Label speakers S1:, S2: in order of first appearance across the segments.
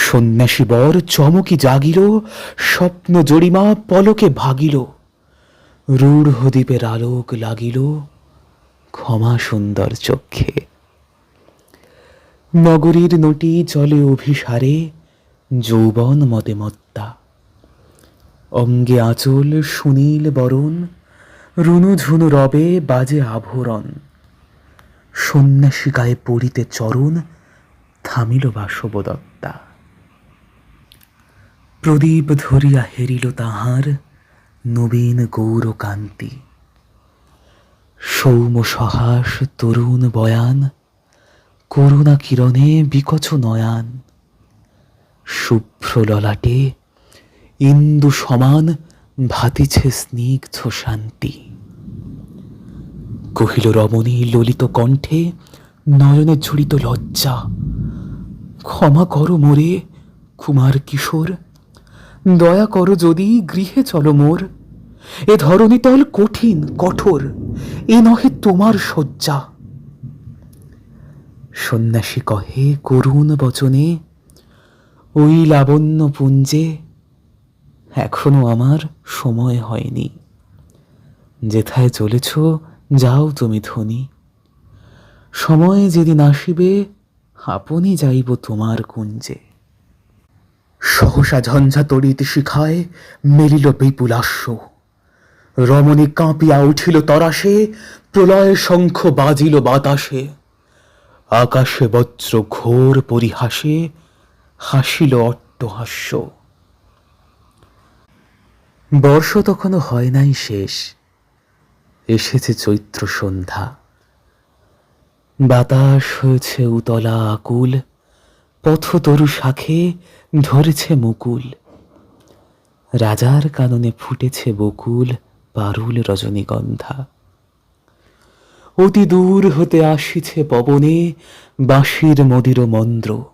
S1: সন্ন্যাসী বর চমকি জাগিল, স্বপ্ন জড়িমা পলকে ভাগিল। রূঢ় দ্বীপের আলোক লাগিল ক্ষমা সুন্দর চক্ষে। নগরীর নটি চলে অভিসারে, যৌবন মতে মত্তা। অঙ্গে আঁচল সুনীল বরণ রুনু ঝুনু রবে বাজে আভরণ। সন্ন্যাসী গায়ে পড়িতে চরণ, থামিল বাসবদত্তা। প্রদীপ ধরিয়া হেরিল তাহার, নবীন গৌরকান্তি। সৌম সহাস, তরুণ বয়ান, করুণা কিরণে বিকচ নয়ান। শুভ্র ললাটে ইন্দু সমান ভাতিছে স্নিগ্ধ শান্তি। কহিল রমণী ললিত কণ্ঠে, নয়নে ঝুড়িত লজ্জা। ক্ষমা করো মোরে, কুমার কিশোর। দয়া করো যদি গৃহে চলো মোর। এ ধরণীতল কঠিন, কঠোর, এ নহে তোমার শয্যা। সন্ন্যাসী কহে, করুণ বচনে, ওই লাবণ্য পুঞ্জে এখনও আমার সময় হয়নি। যেথায় চলেছ, যাও তুমি ধনী। সময় যেদিন আসিবে, আপনি যাইব তোমার কুঞ্জে। সহসা ঝঞ্ঝা তড়িৎ শিখায়, মেলিল বিপুলাস্য রমণী কাঁপিয়া উঠিল তরাসে, প্রলয় শঙ্খ বাজিল বাতাসে। আকাশে বজ্র ঘোর পরিহাসে, হাসিল অট্টহাস্য। বর্ষ তখনও হয় নাই শেষ, এসেছে চৈত্র সন্ধ্যা। বাতাস হয়েছে উতলা আকুল, পথতরু শাখে ধরেছে মুকুল। রাজার কাননে ফুটেছে বকুল পারুল রজনীগন্ধা। অতি দূর হতে আসিছে পবনে বাঁশির মদির মন্দ্র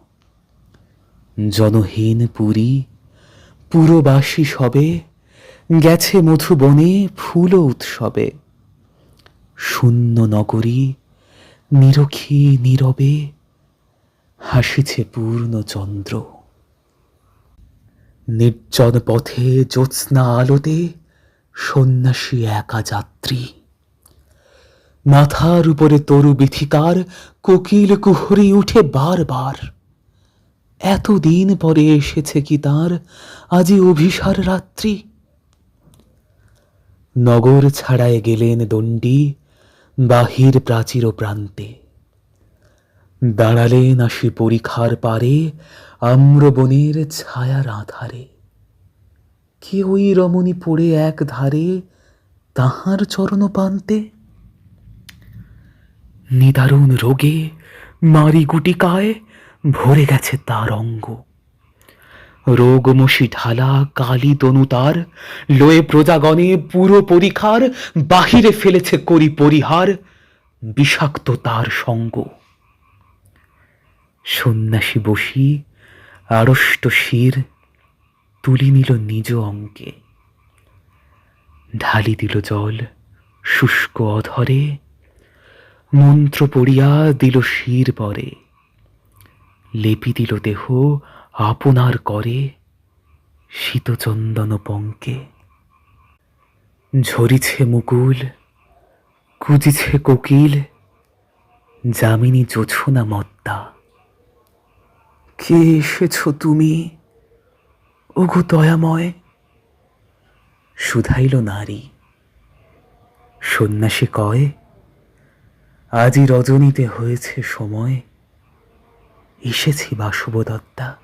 S1: জনহীন পুরী, পুরবাসী সবে, গেছে মধুবনে ফুল উৎসবে। শূন্য নগরী, নিরখী নীরবে, হাসিছে পূর্ণ চন্দ্র। নির্জন পথে জ্যোৎস্না আলোতে সন্ন্যাসী একা যাত্রী। মাথার উপরে তরু বিথিকার কোকিল কুহরি উঠে বারবার। এতদিন পরে এসেছে কি তার আজি অভিসার রাত্রি? নগর ছাড়ায় গেলেন দণ্ডী বাহির প্রাচীর প্রান্তে। দাঁড়ালেন আসি পরিখার পারে, আম্রবনের ছায়ার আধারে। কে ওই রমণী পড়ে এক ধারে তাহার চরণ পান্তে নিদারুণ রোগে মারি গুটিকায় ভরে গেছে তার অঙ্গ। রোগমসি ঢালা কালী তনু তার, লয়ে প্রজাগণে পুরো পরিখার বাহিরে ফেলেছে করি পরিহার, বিষাক্ত তার সঙ্গ। সন্ন্যাসী বসি আড়ষ্ট শির তুলি নিল নিজ অঙ্কে। ঢালি দিল জল শুষ্ক অধরে, মন্ত্র পড়িয়া দিল শির পরে। লেপি দিল দেহ আপনার করে শীতচন্দন পঙ্কে। ঝরিছে মুকুল, কুজিছে কোকিল, যামিনী জোছনা মত্তা। কে এসেছ তুমি? ওগো দয়াময়। শুধাইল নারী। সন্ন্যাসী কয়, আজই রজনীতে হয়েছে সময়। এসেছি বাসবদত্তা।